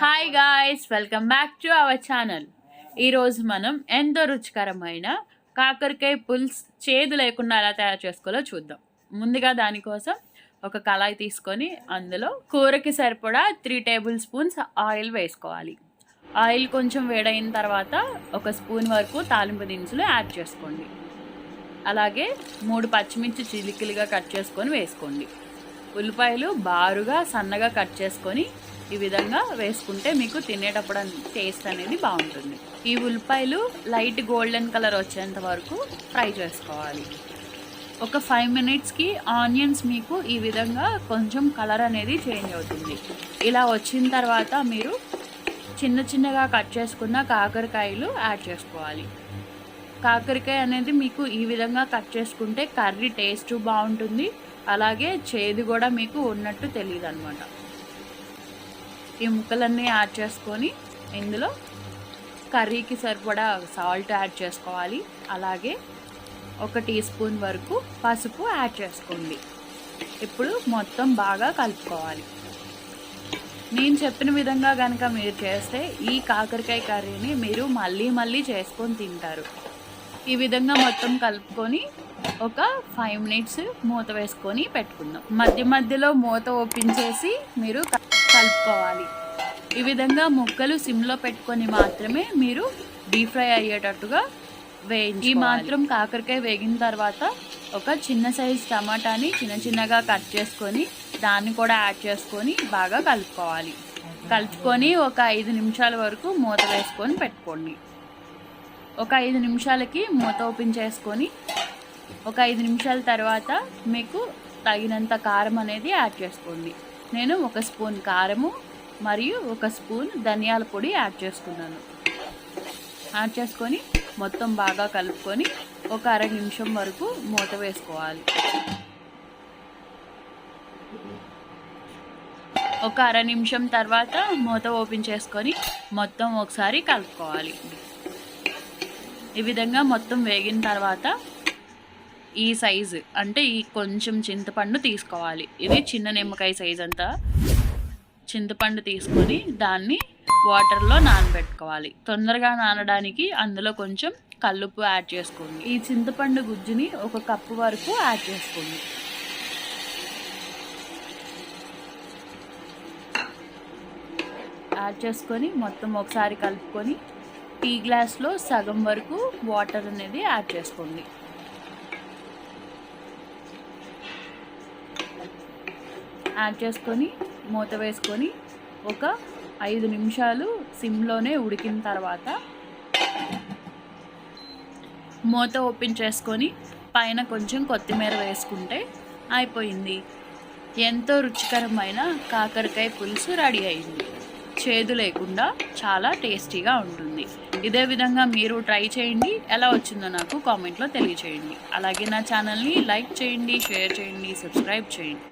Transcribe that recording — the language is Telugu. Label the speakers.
Speaker 1: Hi guys welcome back to our channel ఈరోజు మనం ఎంతో రుచికరమైన కాకరకాయ పుల్స్ చేదు లేకుండా ఎలా తయారు చేసుకోవాలో చూద్దాం. ముందుగా దానికోసం ఒక కళాయి తీసుకొని అందులో కూరకి సరిపడా త్రీ టేబుల్ స్పూన్స్ ఆయిల్ వేసుకోవాలి. ఆయిల్ కొంచెం వేడైన తర్వాత ఒక స్పూన్ వరకు తాలింపు దినుసులు యాడ్ చేసుకోండి. అలాగే మూడు పచ్చిమిర్చి చిలికిలుగా కట్ చేసుకొని వేసుకోండి. ఉల్లిపాయలు బారుగా సన్నగా కట్ చేసుకొని ఈ విధంగా వేసుకుంటే మీకు తినేటప్పుడు టేస్ట్ అనేది బాగుంటుంది. ఈ ఉల్లిపాయలు లైట్ గోల్డెన్ కలర్ వచ్చేంత వరకు ఫ్రై చేసుకోవాలి. ఒక ఫైవ్ మినిట్స్కి ఆనియన్స్ మీకు ఈ విధంగా కొంచెం కలర్ అనేది చేంజ్ అవుతుంది. ఇలా వచ్చిన తర్వాత మీరు చిన్న చిన్నగా కట్ చేసుకున్న కాకరకాయలు యాడ్ చేసుకోవాలి. కాకరకాయ అనేది మీకు ఈ విధంగా కట్ చేసుకుంటే కర్రీ టేస్ట్ బాగుంటుంది. అలాగే చేదు కూడా మీకు ఉన్నట్టు తెలియదు అనమాట ఈ ముక్కలన్నీ యాడ్ చేసుకొని ఇందులో కర్రీకి సరిపడా సాల్ట్ యాడ్ చేసుకోవాలి. అలాగే ఒక టీ స్పూన్ వరకు పసుపు యాడ్ చేసుకోండి. ఇప్పుడు మొత్తం బాగా కలుపుకోవాలి. నేను చెప్పిన విధంగా కనుక మీరు చేస్తే ఈ కాకరకాయ కర్రీని మీరు మళ్ళీ మళ్ళీ చేసుకొని తింటారు. ఈ విధంగా మొత్తం కలుపుకొని ఒక ఫైవ్ మినిట్స్ మూత వేసుకొని పెట్టుకుందాం. మధ్య మధ్యలో మూత ఓపెన్ చేసి మీరు కలుపుకోవాలి. ఈ విధంగా ముక్కలు సిమ్లో పెట్టుకొని మాత్రమే మీరు డీప్ ఫ్రై అయ్యేటట్టుగా వేయించి ఈ మాత్రం కాకరకాయ వేగిన తర్వాత ఒక చిన్న సైజ్ టమాటాని చిన్న చిన్నగా కట్ చేసుకొని దాన్ని కూడా యాడ్ చేసుకొని బాగా కలుపుకోవాలి. కలుపుకొని ఒక ఐదు నిమిషాల వరకు మూత వేసుకొని పెట్టుకోండి. ఒక ఐదు నిమిషాలకి మూత ఓపెన్ చేసుకొని ఒక ఐదు నిమిషాల తర్వాత మీకు తగినంత కారం అనేది యాడ్ చేసుకోండి. నేను ఒక స్పూన్ కారము మరియు ఒక స్పూన్ ధనియాల పొడి యాడ్ చేసుకున్నాను. యాడ్ చేసుకొని మొత్తం బాగా కలుపుకొని ఒక అర నిమిషం వరకు మూత వేసుకోవాలి. ఒక అర నిమిషం తర్వాత మూత ఓపెన్ చేసుకొని మొత్తం ఒకసారి కలుపుకోవాలి. ఈ విధంగా మొత్తం వేగిన తర్వాత ఈ సైజు. అంటే ఈ కొంచెం చింతపండు తీసుకోవాలి. ఇది చిన్న నిమ్మకాయ సైజ్ అంతా. చింతపండు తీసుకొని దాన్ని వాటర్లో నానబెట్టుకోవాలి. తొందరగా నానడానికి అందులో కొంచెం కల్లుప్పు యాడ్ చేసుకోండి. ఈ చింతపండు గుజ్జుని ఒక కప్పు వరకు యాడ్ చేసుకోండి. యాడ్ చేసుకొని మొత్తం ఒకసారి కలుపుకొని టీ గ్లాస్లో సగం వరకు వాటర్ అనేది యాడ్ చేసుకోండి. యాడ్ చేసుకొని మూత వేసుకొని ఒక ఐదు నిమిషాలు సిమ్లోనే ఉడికిన తర్వాత మూత ఓపెన్ చేసుకొని పైన కొంచెం కొత్తిమీర వేసుకుంటే అయిపోయింది. ఎంతో రుచికరమైన కాకరకాయ పులుసు రెడీ అయింది. చేదు లేకుండా చాలా టేస్టీగా ఉంటుంది. ఇదే విధంగా మీరు ట్రై చేయండి. ఎలా వచ్చిందో నాకు కామెంట్లో తెలియచేయండి. అలాగే నా ఛానల్ని లైక్ చేయండి షేర్ చేయండి సబ్స్క్రైబ్ చేయండి.